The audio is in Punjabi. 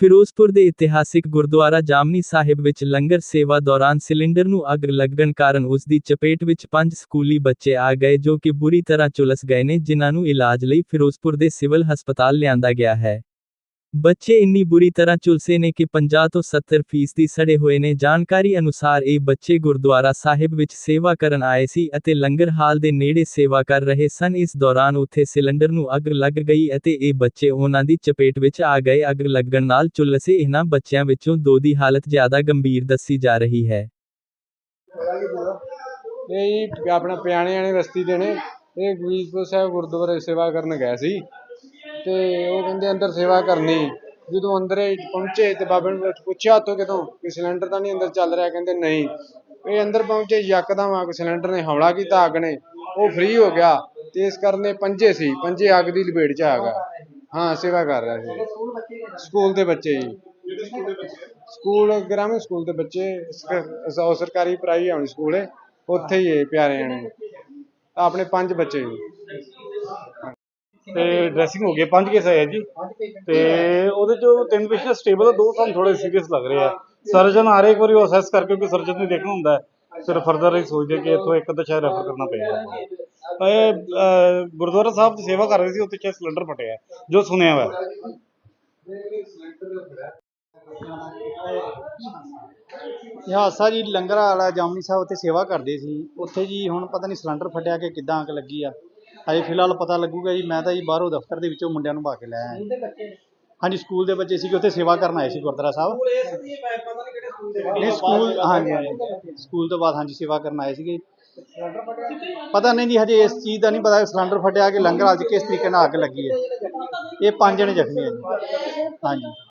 ਫਿਰੋਜ਼ਪੁਰ ਦੇ ਇਤਿਹਾਸਿਕ ਗੁਰਦੁਆਰਾ ਜਾਮਨੀ ਸਾਹਿਬ ਵਿੱਚ ਲੰਗਰ ਸੇਵਾ ਦੌਰਾਨ ਸਿਲੰਡਰ ਨੂੰ ਅੱਗ ਲੱਗਣ ਕਾਰਨ ਉਸ ਦੀ ਚਪੇਟ ਵਿੱਚ ਪੰਜ ਸਕੂਲੀ ਬੱਚੇ ਆ ਗਏ ਜੋ ਕਿ ਬੁਰੀ ਤਰ੍ਹਾਂ ਝੁਲਸ ਗਏ ਨੇ, ਜਿਨ੍ਹਾਂ ਨੂੰ ਇਲਾਜ ਲਈ ਫਿਰੋਜ਼ਪੁਰ ਦੇ ਸਿਵਲ ਹਸਪਤਾਲ ਲਿਆਂਦਾ ਗਿਆ ਹੈ। ਬੱਚੇ ਇੰਨੀ ਬੁਰੀ ਤਰ੍ਹਾਂ ਝੁਲਸੇ ਨੇ ਕਿ 50 ਤੋਂ 70 ਫੀਸਦੀ ਸੜੇ ਹੋਏ ਨੇ। ਜਾਣਕਾਰੀ ਅਨੁਸਾਰ ਇਹ ਬੱਚੇ ਗੁਰਦੁਆਰਾ ਸਾਹਿਬ ਵਿੱਚ ਸੇਵਾ ਕਰਨ ਆਏ ਸੀ ਅਤੇ ਲੰਗਰ ਹਾਲ ਦੇ ਨੇੜੇ ਸੇਵਾ ਕਰ ਰਹੇ ਸਨ। ਇਸ ਦੌਰਾਨ ਉੱਥੇ ਸਿਲੰਡਰ ਨੂੰ ਅੱਗ ਲੱਗ ਗਈ ਅਤੇ ਇਹ ਬੱਚੇ ਉਹਨਾਂ ਦੀ ਚਪੇਟ ਵਿੱਚ ਆ ਗਏ। ਅੱਗ ਲੱਗਣ ਨਾਲ ਝੁਲਸੇ ਇਹਨਾਂ ਬੱਚਿਆਂ ਵਿੱਚੋਂ ਦੋ ਦੀ ਹਾਲਤ ਜ਼ਿਆਦਾ ਗੰਭੀਰ ਦੱਸੀ ਜਾ ਰਹੀ ਹੈ। ਇਹ ਆਪਣਾ ਪਿਆਣੇ ਵਾਲੇ ਬਸਤੀ ਦੇ ਨੇ। ਇਹ ਗੁਰਦੀਪੁਰ ਸਾਹਿਬ ਗੁਰਦੁਆਰੇ ਸੇਵਾ ਕਰਨ ਗਏ ਸੀ। ਤੇ ਉਹ ਕਹਿੰਦੇ ਅੰਦਰ ਸੇਵਾ ਕਰਨੀ। ਜਦੋਂ ਅੰਦਰ ਪਹੁੰਚੇ ਤੇ ਬਾਬੇ ਨੂੰ ਪੁੱਛਿਆ ਉੱਥੋਂ ਕਿਤੋਂ? ਕਿ ਸਿਲੰਡਰ ਤਾਂ ਨਹੀਂ ਅੰਦਰ ਚੱਲ ਰਿਹਾ? ਕਹਿੰਦੇ ਨਹੀਂ। ਇਹ ਅੰਦਰ ਪਹੁੰਚੇ ਯਕਦਮ ਆ ਕੇ ਸਿਲੰਡਰ ਨੇ ਹਮਲਾ ਕੀਤਾ ਅੱਗ ਨੇ ਉਹ ਫ੍ਰੀ ਹੋ ਗਿਆ। ਤੇ ਇਸ ਕਾਰਨ ਪੰਜੇ ਸੀ। ਪੰਜੇ ਅੱਗ ਦੀ ਲਪੇਟ 'ਚ ਆ ਗਿਆ। ਹਾਂ, ਸੇਵਾ ਕਰ ਰਿਹਾ ਸੀ। ਸਕੂਲ ਦੇ ਬੱਚੇ ਜੀ। ਸਕੂਲ, ਗ੍ਰਾਮੀਣ ਸਕੂਲ ਦੇ ਬੱਚੇ। ਸਕ- ਉਹ ਸਰਕਾਰੀ ਪ੍ਰਾਈਵੇਟ ਸਕੂਲ। ਹੈ ਉੱਥੇ ਹੀ ਹੈ ਪਿਆਰੇ ਆਣੇ ਆਪਣੇ ਪੰਜ ਬੱਚੇ ਜੀ। ਤੇ ਡਰੈਸਿੰਗ ਹੋ ਗਈ ਹੈ, ਪੰਜ ਕੇਸ ਆਏ ਆ ਜੀ। ਤੇ ਉਹਦੇ ਚੋਂ ਤਿੰਨ ਪੇਸ਼ੈਂਟ ਸਟੇਬਲ ਆ ਦੋ ਸਾਨੂੰ ਥੋੜੇ ਸੀਰੀਅਸ ਲੱਗ ਰਹੇ ਆ। ਸਰਜਨ ਆ ਇੱਕ ਵਾਰੀ ਉਹ ਅਸੈਸ ਕਰਕੇ ਕਿਉਂਕਿ ਸਰਜਨ ਨੇ ਦੇਖਣਾ ਹੁੰਦਾ ਹੈ। ਫਿਰ ਫਰਦਰ ਹੀ ਸੋਚਦੇ ਕਿ ਇੱਥੋਂ ਇੱਕ ਅੱਧਾ ਸ਼ਾਇਦ ਰੈਫਰ ਕਰਨਾ ਪਏਗਾ। ਇਹ ਅਹ, ਗੁਰਦੁਆਰਾ ਸਾਹਿਬ ਦੀ ਸੇਵਾ ਕਰ ਰਹੇ ਸੀ ਉੱਥੇ ਸ਼ਾਇਦ ਸਿਲੰਡਰ ਫਟਿਆ ਹੈ, ਜੋ ਸੁਣਿਆ ਹੋਇਆ। ਹੈ। ਇਹ ਹਾਦਸਾ ਜੀ ਲੰਗਰ ਵਾਲਾ ਜਾਮਨੀ ਸਾਹਿਬ ਉੱਥੇ ਸੇਵਾ ਕਰਦੇ ਸੀ। ਉੱਥੇ ਜੀ ਹੁਣ ਪਤਾ ਨਹੀਂ ਸਿਲੰਡਰ ਫਟਿਆ ਕਿ ਕਿੱਦਾਂ ਅੱਗ ਲੱਗੀ ਆ। ਅਜੇ ਫਿਲਹਾਲ ਪਤਾ ਲੱਗੂਗਾ ਜੀ ਮੈਂ ਤਾਂ ਜੀ ਬਾਹਰੋਂ ਦਫ਼ਤਰ ਦੇ ਵਿੱਚੋਂ ਮੁੰਡਿਆਂ ਨੂੰ ਭਾ ਕੇ ਲੈ ਆਇਆ ਹਾਂਜੀ ਸਕੂਲ ਦੇ ਬੱਚੇ ਸੀਗੇ ਉੱਥੇ ਸੇਵਾ ਕਰਨ ਆਏ ਸੀ ਗੁਰਦੁਆਰਾ ਸਾਹਿਬ। ਨਹੀਂ ਸਕੂਲ ਹਾਂਜੀ ਹਾਂਜੀ। ਸਕੂਲ ਤੋਂ ਬਾਅਦ ਹਾਂਜੀ ਸੇਵਾ ਕਰਨ ਆਏ ਸੀਗੇ ਪਤਾ ਨਹੀਂ ਜੀ ਹਜੇ ਇਸ ਚੀਜ਼ ਦਾ ਨਹੀਂ ਪਤਾ ਸਿਲੰਡਰ ਫਟਿਆ ਕਿ ਲੰਗਰ ਹਾਲ 'ਚ ਕਿਸ ਤਰੀਕੇ ਨਾਲ ਅੱਗ ਲੱਗੀ ਹੈ। ਇਹ ਪੰਜ ਜਣੇ ਜ਼ਖਮੀ ਹੈ ਜੀ। ਹਾਂਜੀ।